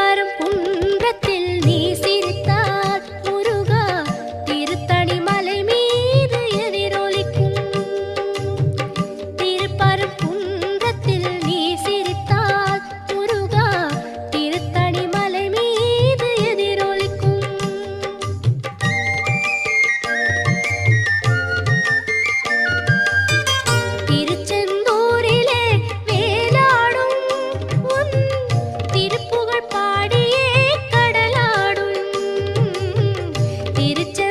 பரப்பும் திருச்ச